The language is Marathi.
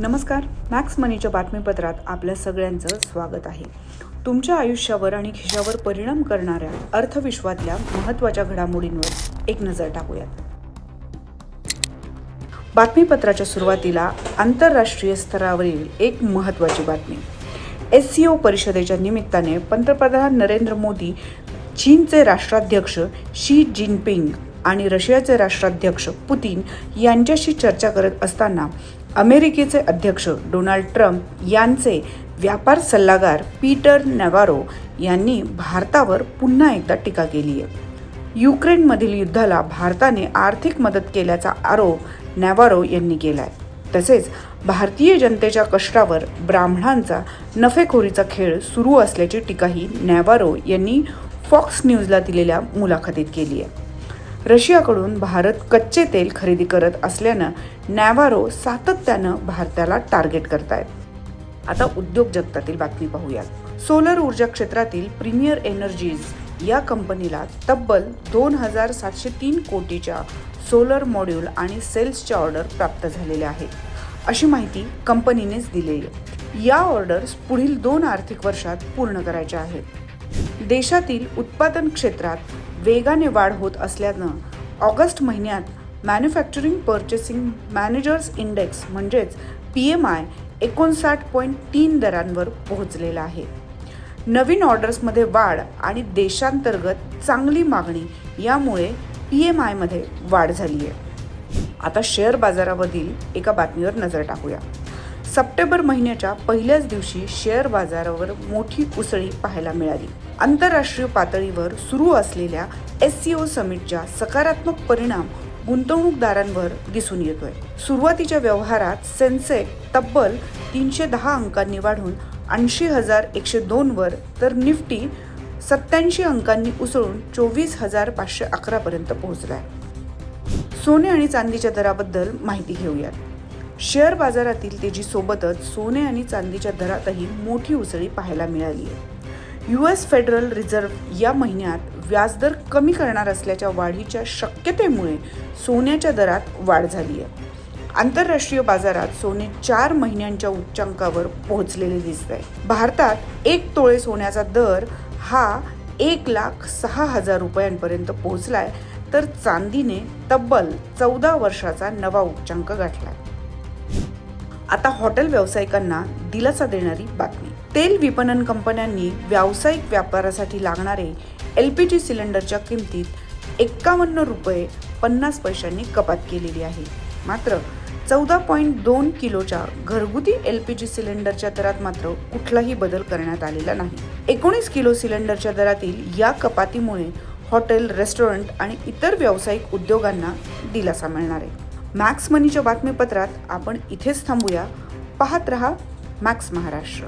नमस्कार. मॅक्स मनीच्या बातमीपत्रात आपल्या सगळ्यांचं स्वागत आहे. तुमच्या आयुष्यावर आणि खिशावर परिणाम करणाऱ्या अर्थविश्वातल्या महत्त्वाच्या घडामोडींवर एक नजर टाकूयात. बातमीपत्राच्या सुरुवातीला आंतरराष्ट्रीय स्तरावरील एक महत्त्वाची बातमी. एस सी ओ परिषदेच्या निमित्ताने पंतप्रधान नरेंद्र मोदी चीनचे राष्ट्राध्यक्ष शी जिनपिंग आणि रशियाचे राष्ट्राध्यक्ष पुतीन यांच्याशी चर्चा करत असताना अमेरिकेचे अध्यक्ष डोनाल्ड ट्रम्प यांचे व्यापार सल्लागार पीटर नवारो यांनी भारतावर पुन्हा एकदा टीका केली आहे. युक्रेनमधील युद्धाला भारताने आर्थिक मदत केल्याचा आरोप नॅवारो यांनी केला आहे तसेच भारतीय जनतेच्या कष्टावर ब्राह्मणांचा नफेखोरीचा खेळ सुरू असल्याची टीकाही नॅवारो यांनी फॉक्स न्यूजला दिलेल्या मुलाखतीत केली आहे. रशियाकडून भारत कच्चे तेल खरेदी करत असल्यानं नॅवारो सातत्यानं भारताला टार्गेट करतायत. आता उद्योग जगतातील बातमी पाहूयात. सोलर ऊर्जा क्षेत्रातील प्रीमियर एनर्जीज या कंपनीला तब्बल दोन हजार सातशे तीन कोटीच्या सोलर मॉड्यूल आणि सेल्सच्या ऑर्डर प्राप्त झालेल्या आहेत. अशी माहिती कंपनीनेच दिलेली आहे. या ऑर्डर्स पुढील दोन आर्थिक वर्षात पूर्ण करायच्या आहेत. देशातील उत्पादन क्षेत्रात वेगाने वाढ होत असल्यानं ऑगस्ट महिन्यात मॅन्युफॅक्चरिंग पर्चेसिंग मॅनेजर्स इंडेक्स म्हणजेच पी एम आय एकोणसाठ पॉईंट तीन दरांवर पोहोचलेला आहे. नवीन ऑर्डर्समध्ये वाढ आणि देशांतर्गत चांगली मागणी यामुळे पी एम आयमध्ये वाढ झाली आहे आता शेअर बाजारामधील एका बातमीवर नजर टाकूया. सप्टेंबर महिन्याच्या पहिल्याच दिवशी शेअर बाजारावर मोठी उसळी पाहायला मिळाली. आंतरराष्ट्रीय पातळीवर सुरू असलेल्या एस सी ओ समिटच्या सकारात्मक परिणाम गुंतवणूकदारांवर दिसून येतोय. सुरुवातीच्या व्यवहारात सेन्सेक तब्बल तीनशे दहा अंकांनी वाढून ऐंशी हजार एकशे दोनवर तर निफ्टी सत्याऐंशी अंकांनी उसळून चोवीस हजार पाचशे अकरापर्यंत पोहोचलाय. सोने आणि चांदीच्या दराबद्दल माहिती घेऊयात. शेअर बाजारातील तेजीसोबतच सोने आणि चांदीच्या दरातही मोठी उसळी पाहायला मिळाली आहे. यू एस फेडरल रिझर्व्ह या महिन्यात व्याजदर कमी करणार असल्याच्या वाढीच्या शक्यतेमुळे सोन्याच्या दरात वाढ झाली आहे. आंतरराष्ट्रीय बाजारात सोने चार महिन्यांच्या उच्चांकावर पोहोचलेले दिसत आहे. भारतात एक तोळे सोन्याचा दर हा एक लाख सहा हजार रुपयांपर्यंत पोहोचलाय तर चांदीने तब्बल चौदा वर्षाचा नवा उच्चांक गाठलाय. आता हॉटेल व्यावसायिकांना दिलासा देणारी बातमी. तेल विपणन कंपन्यांनी व्यावसायिक व्यापारासाठी लागणारे एल पी जी सिलेंडरच्या किमतीत एक्कावन्न रुपये पन्नास पैशांनी कपात केलेली आहे. मात्र चौदा पॉईंट दोन किलोच्या घरगुती एल पी जी सिलेंडरच्या दरात मात्र कुठलाही बदल करण्यात आलेला नाही. एकोणीस किलो सिलेंडरच्या दरातील या कपातीमुळे हॉटेल रेस्टॉरंट आणि इतर व्यावसायिक उद्योगांना दिलासा मिळणार आहे. मॅक्स मनीच्या बातमीपत्रात आपण इथेच थांबूया. पाहत रहा मॅक्स महाराष्ट्र.